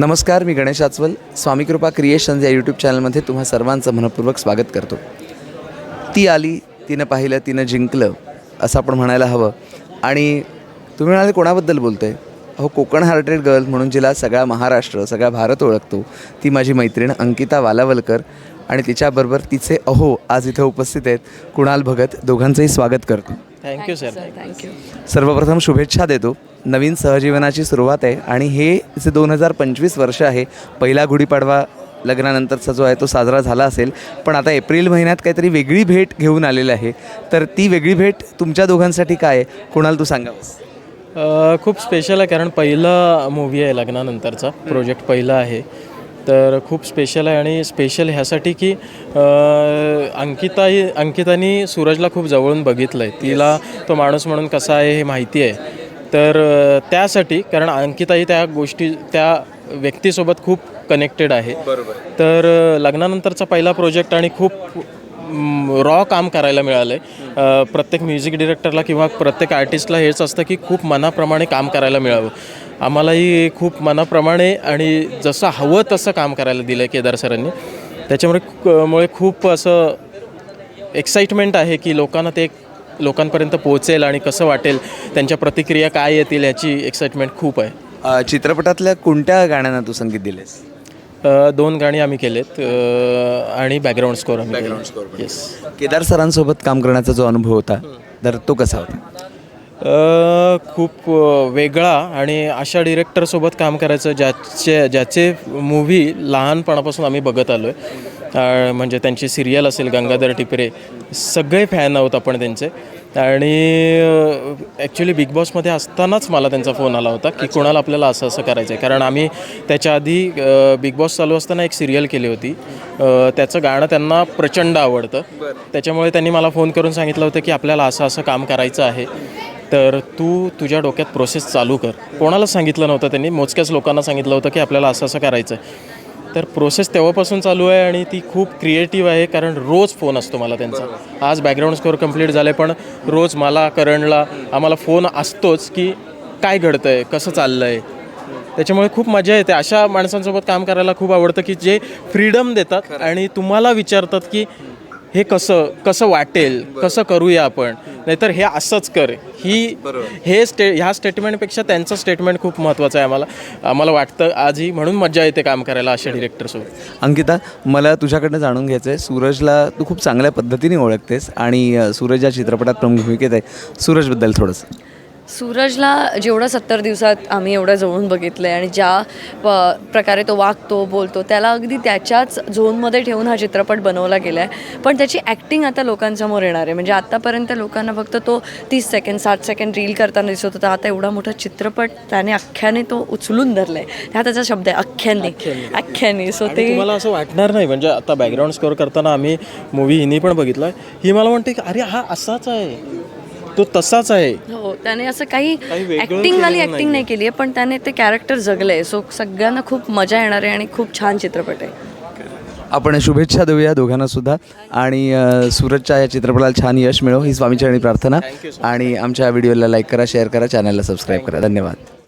नमस्कार मी गणेश आचवल. स्वामी कृपा क्रिएशन्स या यूट्यूब चॅनलमध्ये तुम्हा सर्वांचं मनपूर्वक स्वागत करतो. ती आली तिनं पाहिलं तिनं जिंकलं असं आपण म्हणायला हवं. आणि तुम्ही म्हणाले कोणाबद्दल बोलतो आहे अहो कोकण हार्टेड गर्ल म्हणून जिला सगळा महाराष्ट्र सगळा भारत ओळखतो. ती माझी मैत्रीण अंकिता वालावलकर आणि तिच्याबरोबर तिचे अहो आज इथं उपस्थित आहेत कुणाल भगत. दोघांचंही स्वागत करतो. थँक्यू सर थँक्यू सर्वप्रथम शुभेच्छा देतो. नवीन सहजीवनाची सुरुवात आहे आणि हे जे दोन हजार पंचवीस वर्ष आहे पहिला गुढीपाडवा लग्नानंतरचा जो आहे तो साजरा झाला असेल पण आता एप्रिल महिन्यात काहीतरी वेगळी भेट घेऊन आलेलं आहे. तर ती वेगळी भेट तुमच्या दोघांसाठी काय आहे? कुणाल तू सांगावंस अ, खूप स्पेशल आहे कारण पहिला मूवी आहे लग्नानंतरचा प्रोजेक्ट पहिला आहे. तर खूप स्पेशल आहे आणि स्पेशल ह्यासाठी की अंकिता ही अंकितानी सूरजला खूप जवळून बघितलं आहे तिला तो माणूस म्हणून कसा आहे हे माहिती आहे. तर त्यासाठी कारण अंकिताही त्या गोष्टी त्या व्यक्तीसोबत खूप कनेक्टेड आहे. तर लग्नानंतरचा पहिला प्रोजेक्ट आणि खूप रॉ काम करायला मिळालं आहे प्रत्येक म्युझिक डिरेक्टरला किंवा प्रत्येक आर्टिस्टला हेच असतं की खूप मनाप्रमाणे काम करायला मिळावं. आम्हालाही खूप मनाप्रमाणे आणि जसं हवं तसं काम करायला दिलं आहे केदार सरांनी. त्याच्यामुळे मुळे खूप असं एक्साइटमेंट आहे की लोकांना ते लोकांपर्यंत पोहोचेल आणि कसं वाटेल त्यांच्या प्रतिक्रिया काय येतील याची एक्साइटमेंट खूप आहे. चित्रपटातल्या कोणत्या गाण्यांना तू संगीत दिलेस दोन गाणी आम्ही केलेत आणि बॅकग्राऊंड स्कोर आम्ही बॅकग्राऊंड स्कोर येस केदार सरांसोबत काम करण्याचा जो अनुभव होता तर तो कसा होता? खूप वेगळा आणि अशा डिरेक्टरसोबत काम करायचं ज्याचे ज्याचे मूव्ही लहानपणापासून आम्ही बघत आलो आहे म्हणजे त्यांची सिरियल असेल गंगाधर टिपरे सगळे फॅन आहोत आपण त्यांचे. आणि ॲक्च्युली बिग बॉसमध्ये असतानाच मला त्यांचा फोन आला होता की कोणाला आपल्याला असं असं करायचं आहे कारण आम्ही त्याच्या आधी बिग बॉस चालू असताना एक सिरियल केली होती. त्याचं गाणं त्यांना प्रचंड आवडतं. त्याच्यामुळे त्यांनी मला फोन करून सांगितलं होतं की आपल्याला असं असं काम करायचं आहे. तर तू तुझ्या डोक्यात प्रोसेस चालू कर. कोणालाच सांगितलं नव्हतं त्यांनी? मोजक्याच लोकांना सांगितलं होतं की आपल्याला असं असं करायचं आहे तर प्रोसेस तेव्हापासून चालू आहे आणि ती खूप क्रिएटिव्ह आहे कारण रोज फोन असतो मला त्यांचा. आज बॅकग्राऊंड स्कोअर कंप्लीट झाले पण रोज मला करणला आम्हाला फोन असतोच की काय घडतं आहे कसं चाललं आहे त्याच्यामुळे खूप मजा येते. अशा माणसांसोबत काम करायला खूप आवडतं की जे फ्रीडम देतात आणि तुम्हाला विचारतात की हे कसं कसं वाटेल कसं करूया आपण? नाहीतर हे असंच कर. ही हे स्टे ह्या स्टेटमेंटपेक्षा त्यांचं स्टेटमेंट खूप महत्त्वाचं आहे आम्हाला. आम्हाला वाटतं आजही म्हणून मजा येते काम करायला अशा डिरेक्टरसोबत अंकिता मला तुझ्याकडनं जाणून घ्यायचं आहे सूरजला तू खूप चांगल्या पद्धतीने ओळखतेस आणि सूरज या चित्रपटात प्रमुख भूमिकेत आहे. सूरजबद्दल थोडंसं. सूरजला जेवढं सत्तर दिवसात आम्ही एवढं जवळून बघितलं आहे आणि ज्या प प्रकारे तो वागतो बोलतो त्याला अगदी त्याच्याच झोनमध्ये ठेवून हा चित्रपट बनवला गेला आहे पण त्याची ॲक्टिंग आता लोकांसमोर येणार आहे. म्हणजे आत्तापर्यंत लोकांना फक्त तो तीस सेकंड साठ सेकंड रील करताना दिसत होता. आता एवढा मोठा चित्रपट त्याने अख्ख्याने तो उचलून धरला आहे हा त्याचा शब्द आहे अख्ख्याने. अख्ख्याने. सो ते तुम्हाला असं वाटणार नाही म्हणजे आता बॅकग्राऊंड स्कोअर करताना आम्ही मूवी हिनी पण बघितला ही मला म्हणते की अरे हा असाच आहे. तो तसाच आहे. हो. त्याने असं काही वेगळं ॲक्टिंग नाही केली आहे पण त्याने ते कॅरेक्टर जगलं आहे सो सगळ्यांना खूप मजा येणार आहे आणि खूप छान चित्रपट आहे. आपण शुभेच्छा देऊया दोघांना सुद्धा. आणि सूरजच्या या चित्रपटाला छान यश मिळो. ही स्वामीचरणी प्रार्थना. आणि आमच्या व्हिडिओला लाईक करा शेअर करा चॅनलला सबस्क्राईब करा. धन्यवाद.